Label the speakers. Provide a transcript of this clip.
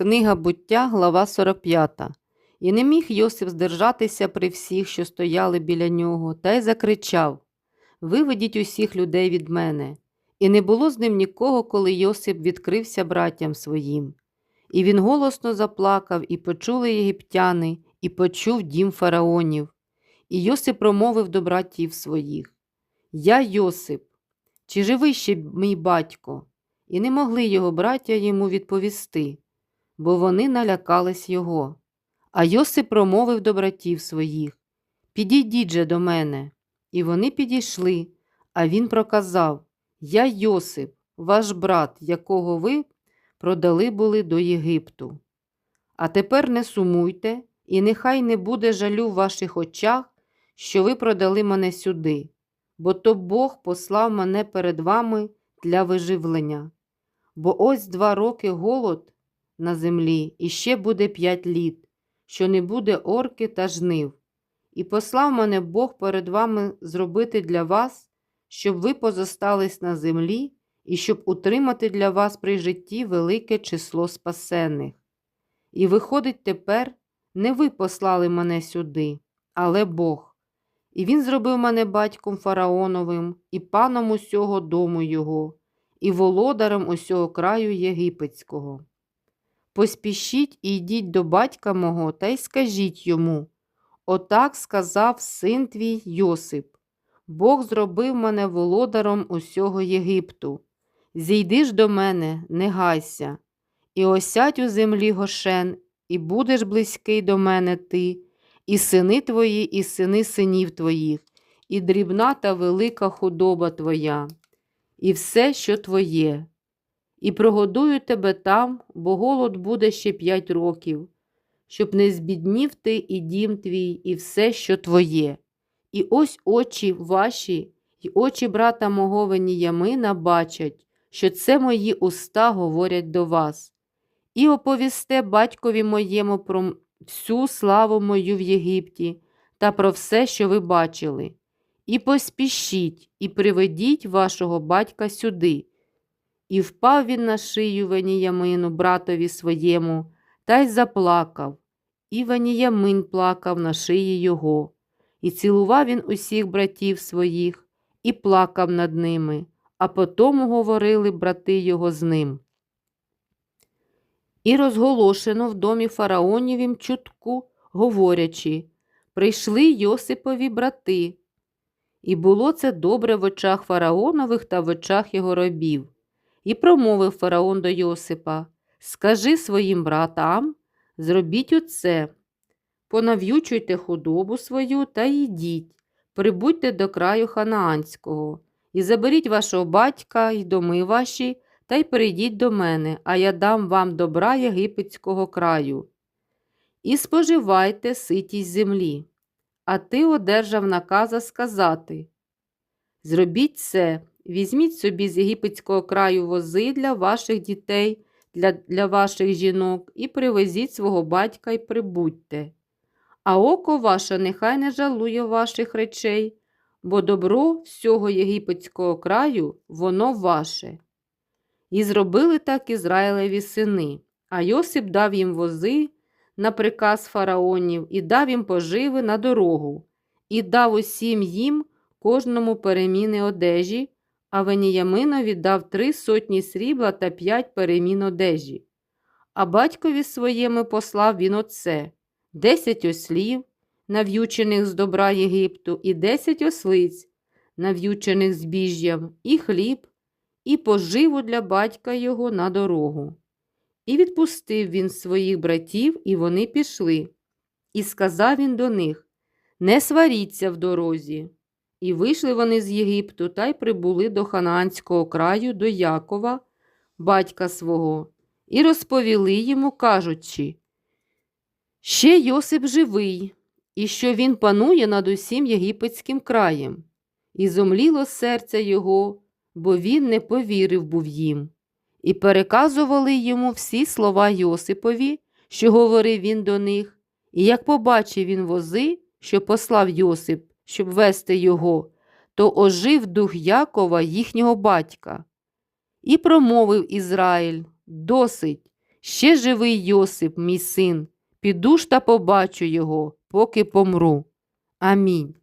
Speaker 1: Книга буття, глава 45. І не міг Йосип здержатися при всіх, що стояли біля нього, та й закричав Виведіть усіх людей від мене. І не було з ним нікого, коли Йосип відкрився братям своїм. І він голосно заплакав, і почули єгиптяни, і почув дім фараонів. І Йосип промовив до братів своїх Я Йосип, чи живий ще мій батько? І не могли його браття йому відповісти бо вони налякались його. А Йосип промовив до братів своїх Підійдіть же до мене. І вони підійшли, а він проказав Я Йосип, ваш брат, якого ви продали були до Єгипту. А тепер не сумуйте, і нехай не буде жалю в ваших очах, що ви продали мене сюди, бо то Бог послав мене перед вами для виживлення. Бо ось два роки голод на землі, і ще буде п'ять літ, що не буде орки та жнив. І послав мене Бог перед вами зробити для вас, щоб ви позостались на землі, і щоб утримати для вас при житті велике число спасених. І виходить тепер, не ви послали мене сюди, але Бог. І він зробив мене батьком фараоновим, і паном усього дому його, і володарем усього краю єгипетського. Поспішіть і йдіть до батька мого та й скажіть йому Отак сказав син твій Йосип. Бог зробив мене володаром усього Єгипту. Зійди ж до мене, не гайся, і осядь у землі Гошен, і будеш близький до мене ти, і сини твої, і сини синів твоїх, і дрібна та велика худоба твоя, і все, що твоє і прогодую тебе там, бо голод буде ще п'ять років, щоб не збіднів ти і дім твій, і все, що твоє. І ось очі ваші, і очі брата мого Веніямина бачать, що це мої уста говорять до вас. І оповісте батькові моєму про всю славу мою в Єгипті та про все, що ви бачили. І поспішіть, і приведіть вашого батька сюди. І впав він на шию Веніямину, братові своєму, та й заплакав. І Веніямин плакав на шиї його, і цілував він усіх братів своїх, і плакав над ними, а потому говорили брати його з ним. І розголошено в домі фараонівім чутку, говорячи прийшли Йосипові брати. І було це добре в очах фараонових та в очах його робів. І промовив фараон до Йосипа Скажи своїм братам, зробіть оце, понав'ючуйте худобу свою та йдіть, прибудьте до краю ханаанського, і заберіть вашого батька й доми ваші, та й перейдіть до мене, а я дам вам добра єгипетського краю. І споживайте ситість землі. А ти одержав наказа сказати Зробіть це, Візьміть собі з єгипетського краю вози для ваших дітей, для, для ваших жінок, і привезіть свого батька і прибудьте. А око ваше нехай не жалує ваших речей, бо добро всього єгипетського краю воно ваше. І зробили так Ізраїлеві сини, а Йосип дав їм вози на приказ фараонів і дав їм поживи на дорогу, і дав усім їм кожному переміни одежі а Веніяминові дав три сотні срібла та п'ять перемін одежі. А батькові своєму послав він оце десять ослів, нав'ючених з добра Єгипту, і десять ослиць, нав'ючених збіжжям, і хліб, і поживу для батька його на дорогу. І відпустив він своїх братів, і вони пішли. І сказав він до них Не сваріться в дорозі. І вийшли вони з Єгипту та й прибули до Ханаанського краю, до Якова, батька свого, і розповіли йому, кажучи, ще Йосип живий, і що він панує над усім єгипетським краєм, і зомліло серце його, бо він не повірив був їм. І переказували йому всі слова Йосипові, що говорив він до них, і як побачив він вози, що послав Йосип, щоб вести його, то ожив дух Якова, їхнього батька. І промовив Ізраїль досить, Ще живий Йосип, мій син, піду ж та побачу його, поки помру. Амінь.